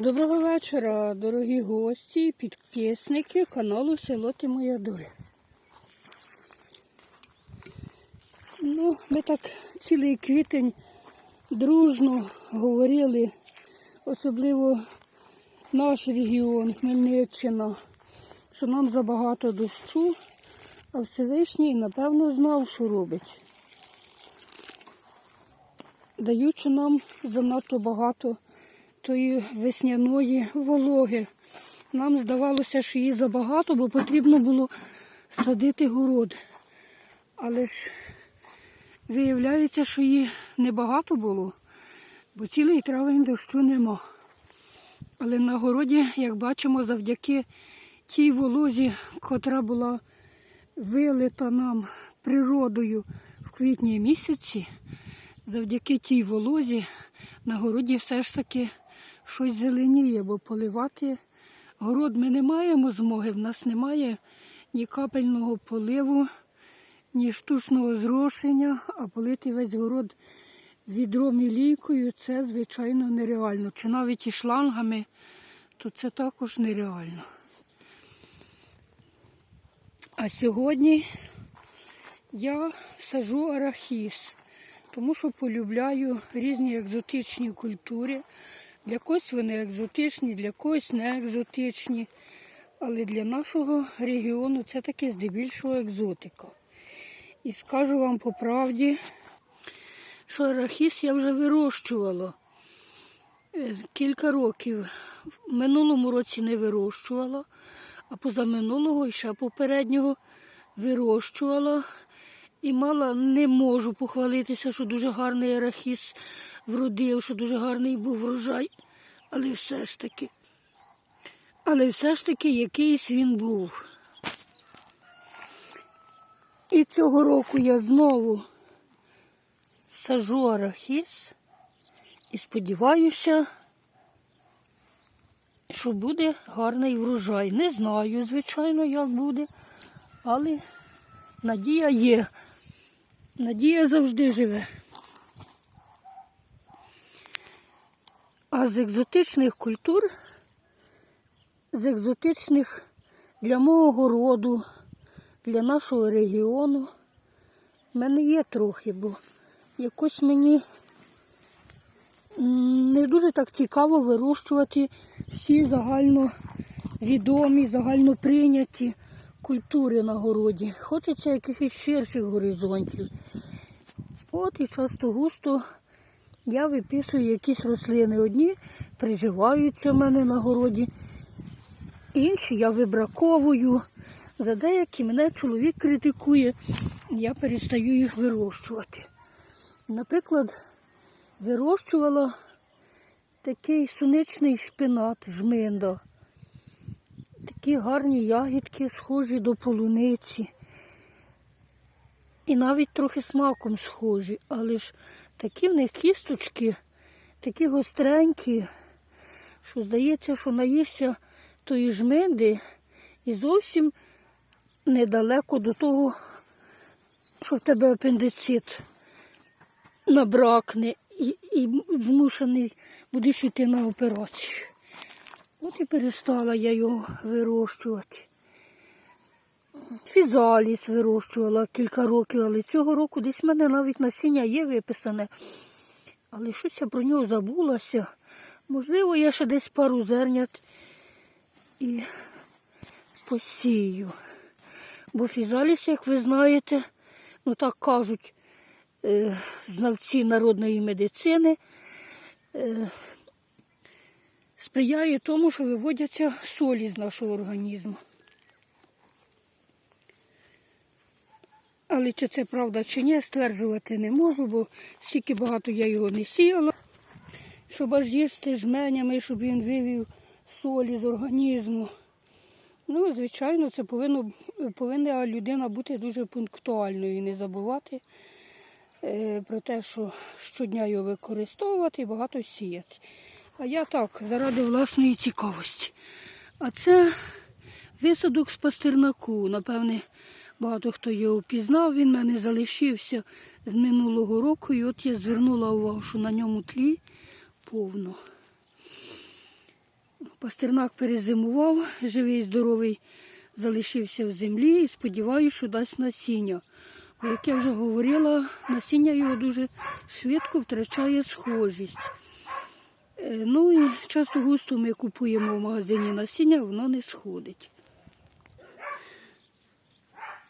Доброго вечора, дорогі гості підписники каналу Село Ти Моя Доля. Ну, ми так цілий квітень дружно говорили, особливо наш регіон, Хмельниччина, що нам забагато дощу, а Всевишній, напевно, знав, що робить. Даючи нам занадто багато тої весняної вологи. Нам здавалося, що її забагато, бо потрібно було садити город. Але ж виявляється, що її небагато було, бо цілий травень дощу нема. Але на городі, як бачимо, завдяки тій волозі, котра була вилита нам природою в квітні місяці, завдяки тій волозі на городі все ж таки щось зеленіє, бо поливати город ми не маємо змоги. В нас немає ні капельного поливу, ні штучного зрошення, а полити весь город відром і лійкою це, звичайно, нереально. Чи навіть і шлангами, то це також нереально. А сьогодні я сажу арахіс, тому що полюбляю різні екзотичні культури. Для когось вони екзотичні, для когось не екзотичні. Але для нашого регіону це таки здебільшого екзотика. І скажу вам по правді, що арахіс я вже вирощувала е, кілька років. В минулому році не вирощувала, а позаминулого і ще попереднього вирощувала. І мала не можу похвалитися, що дуже гарний арахіс вродив, що дуже гарний був врожай. Але все ж таки, але все ж таки якийсь він був. І цього року я знову сажу арахіс і сподіваюся, що буде гарний врожай. Не знаю, звичайно, як буде, але надія є. Надія завжди живе. А з екзотичних культур, з екзотичних для мого роду, для нашого регіону, в мене є трохи, бо якось мені не дуже так цікаво вирощувати всі загально відомі, загально прийняті культури на городі. Хочеться якихось ширших горизонтів. От і часто густо я виписую якісь рослини. Одні приживаються в мене на городі, інші я вибраковую. За деякі мене чоловік критикує, я перестаю їх вирощувати. Наприклад, вирощувала такий суничний шпинат, жминда. Такі гарні ягідки, схожі до полуниці. І навіть трохи смаком схожі, але ж такі в них кісточки, такі гостренькі, що здається, що наїшся тої жминди і зовсім недалеко до того, що в тебе апендицит набракне і, і змушений будеш йти на операцію. От і перестала я його вирощувати. Фізаліс вирощувала кілька років, але цього року десь в мене навіть насіння є виписане. Але щось я про нього забулася. Можливо, я ще десь пару зернят і посію. Бо фізаліс, як ви знаєте, ну так кажуть е, знавці народної медицини, е, сприяє тому, що виводяться солі з нашого організму. Але чи це правда чи ні, стверджувати не можу, бо стільки багато я його не сіяла, щоб аж їсти жменями, щоб він вивів солі з організму. Ну, звичайно, це повинно, повинна людина бути дуже пунктуальною і не забувати е, про те, що щодня його використовувати і багато сіяти. А я так, заради власної цікавості. А це висадок з пастернаку. Напевне, багато хто його впізнав, він в мене залишився з минулого року. І от я звернула увагу, що на ньому тлі повно. Пастернак перезимував, живий, здоровий, залишився в землі і сподіваюся, що дасть насіння. Бо, як я вже говорила, насіння його дуже швидко втрачає схожість. Е, Ну і часто густо ми купуємо в магазині насіння, воно не сходить.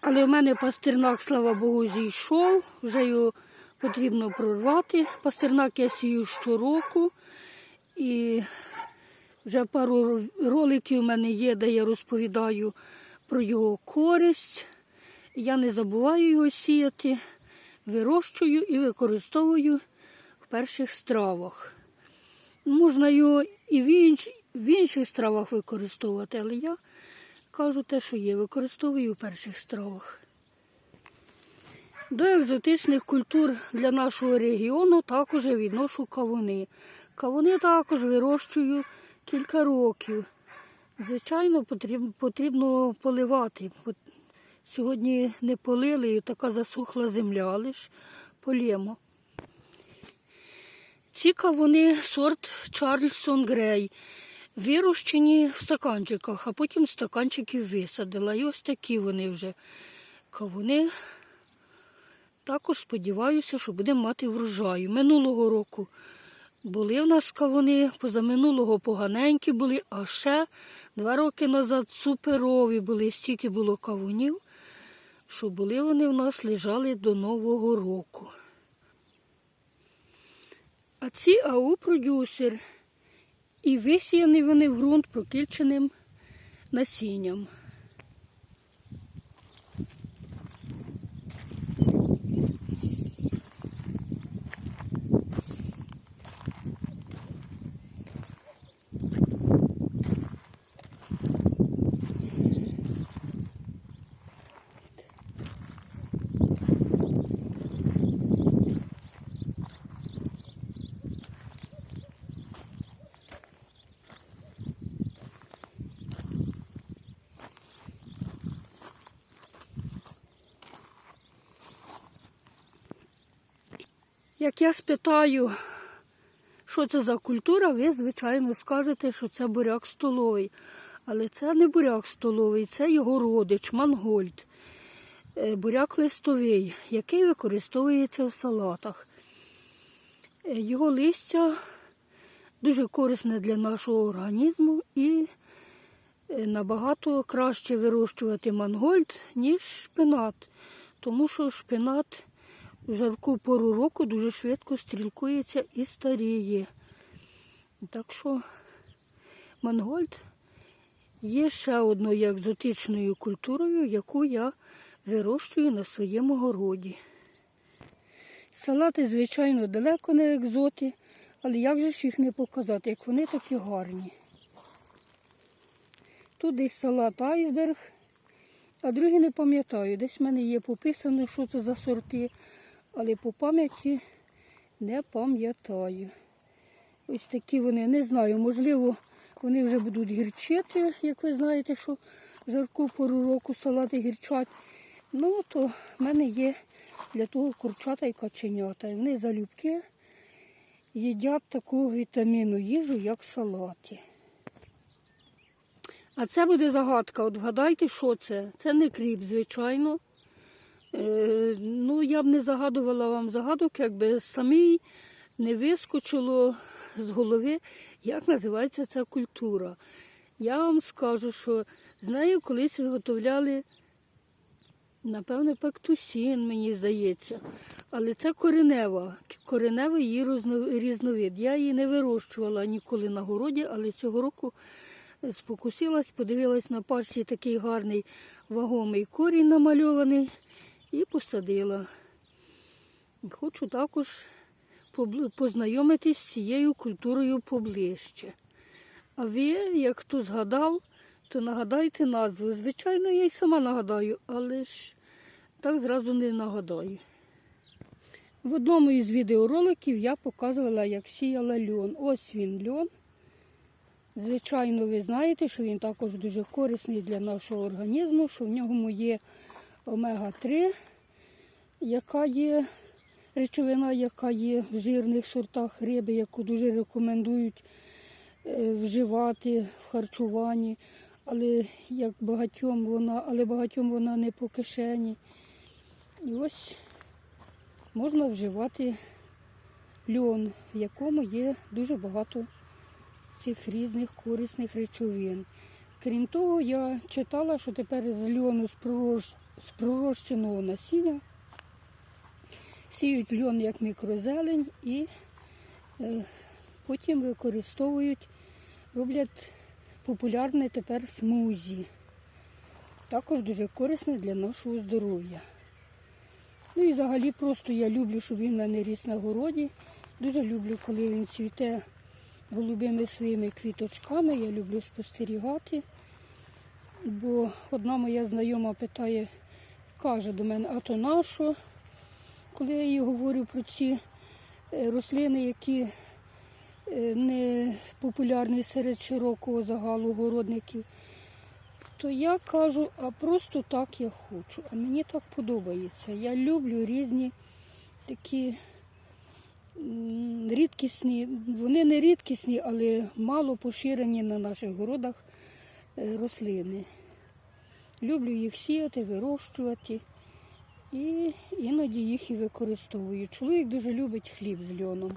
Але в мене пастернак, слава Богу, зійшов, вже його потрібно прорвати. Пастернак я сію щороку. І вже пару роликів у мене є, де я розповідаю про його користь. Я не забуваю його сіяти, вирощую і використовую в перших стравах. Можна його і в, інш, в інших стравах використовувати, але я кажу те, що є, використовую в перших стравах. До екзотичних культур для нашого регіону також я відношу кавуни. Кавуни також вирощую кілька років. Звичайно, потрібно, поливати. Сьогодні не полили і така засухла земля, ж полємо. Ці кавуни сорт Чарльстон Грей. Вирощені в стаканчиках, а потім стаканчиків висадила. І ось такі вони вже кавуни. Також сподіваюся, що будемо мати врожаю. Минулого року були в нас кавуни, позаминулого поганенькі були, а ще два роки назад суперові були, стільки було кавунів, що були вони в нас лежали до Нового року. А ці АУ продюсер і висіяні вони в ґрунт прокільченим насінням. Як я спитаю, що це за культура, ви, звичайно, скажете, що це буряк столовий. Але це не буряк столовий, це його родич, мангольд. Е, Буряк листовий, який використовується в салатах. Е, Його листя дуже корисне для нашого організму і е, набагато краще вирощувати мангольд, ніж шпинат. Тому що шпинат жарку пору року дуже швидко стрілкується і старіє. Так що мангольд є ще одною екзотичною культурою, яку я вирощую на своєму городі. Салати, звичайно, далеко не екзоти, але як же ж їх не показати, як вони такі гарні. Тут десь салат айсберг, а другий не пам'ятаю. Десь в мене є пописано, що це за сорти, але по пам'яті не пам'ятаю. Ось такі вони, не знаю, можливо, вони вже будуть гірчити, як ви знаєте, що жарку пору року салати гірчать. Ну, то в мене є для того курчата і каченята. І Вони залюбки їдять таку вітамінну їжу, як салаті. А це буде загадка. От вгадайте, що це? Це не кріп, звичайно. Е, ну, я б не загадувала вам загадок, якби самій не вискочило з голови, як називається ця культура. Я вам скажу, що з нею колись виготовляли, напевне, пектусін, мені здається. Але це коренева. Коренева її різновид. Я її не вирощувала ніколи на городі, але цього року спокусилась, подивилась на пачці такий гарний вагомий корінь намальований і посадила. Хочу також познайомитись з цією культурою поближче. А ви, як хто згадав, то нагадайте назву. Звичайно, я й сама нагадаю, але ж так зразу не нагадаю. В одному із відеороликів я показувала, як сіяла льон. Ось він льон. Звичайно, ви знаєте, що він також дуже корисний для нашого організму, що в ньому є омега-3, яка є речовина, яка є в жирних сортах риби, яку дуже рекомендують е, вживати в харчуванні, але як багатьом вона, але багатьом вона не по кишені. І ось можна вживати льон, в якому є дуже багато цих різних корисних речовин. Крім того, я читала, що тепер з льону з, пророщ... з пророщеного насіння сіють льон як мікрозелень і е, потім використовують, роблять популярне тепер смузі. Також дуже корисне для нашого здоров'я. Ну і взагалі просто я люблю, щоб він в мене ріс на городі. Дуже люблю, коли він цвіте голубими своїми квіточками. Я люблю спостерігати. Бо одна моя знайома питає, каже до мене, а то на що? Коли я їй говорю про ці е, рослини, які е, не популярні серед широкого загалу городників, то я кажу, а просто так я хочу. А мені так подобається. Я люблю різні такі рідкісні, вони не рідкісні, але мало поширені на наших городах е, рослини. Люблю їх сіяти, вирощувати і іноді їх і використовую. Чоловік дуже любить хліб з льоном.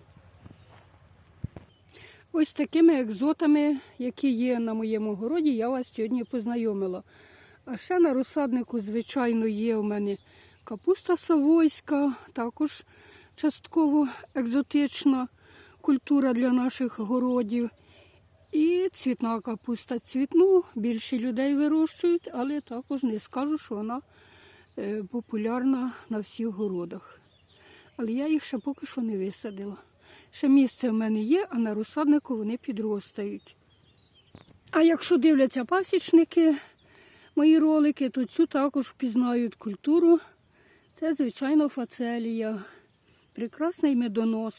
Ось такими екзотами, які є на моєму городі, я вас сьогодні познайомила. А ще на розсаднику, звичайно, є у мене капуста савойська, також частково екзотична культура для наших городів. І цвітна капуста. Цвітну більше людей вирощують, але також не скажу, що вона е, популярна на всіх городах. Але я їх ще поки що не висадила. Ще місце в мене є, а на розсаднику вони підростають. А якщо дивляться пасічники мої ролики, то цю також впізнають культуру. Це, звичайно, фацелія, прекрасний медонос.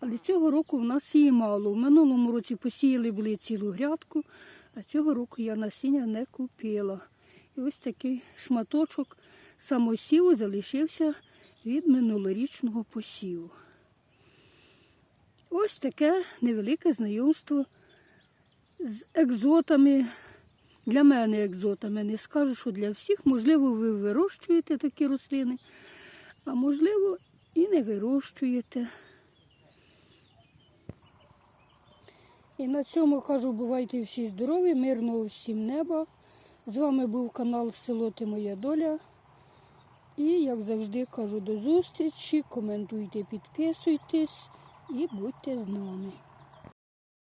Але цього року в нас її мало. В минулому році посіяли були цілу грядку, а цього року я насіння не купила. І ось такий шматочок самосіву залишився від минулорічного посіву. Ось таке невелике знайомство з екзотами. Для мене екзотами. Не скажу, що для всіх. Можливо, ви вирощуєте такі рослини, а можливо, і не вирощуєте. І на цьому кажу, бувайте всі здорові, мирного всім неба. З вами був канал Село Ти Моя Доля. І, як завжди, кажу до зустрічі. Коментуйте, підписуйтесь і будьте з нами.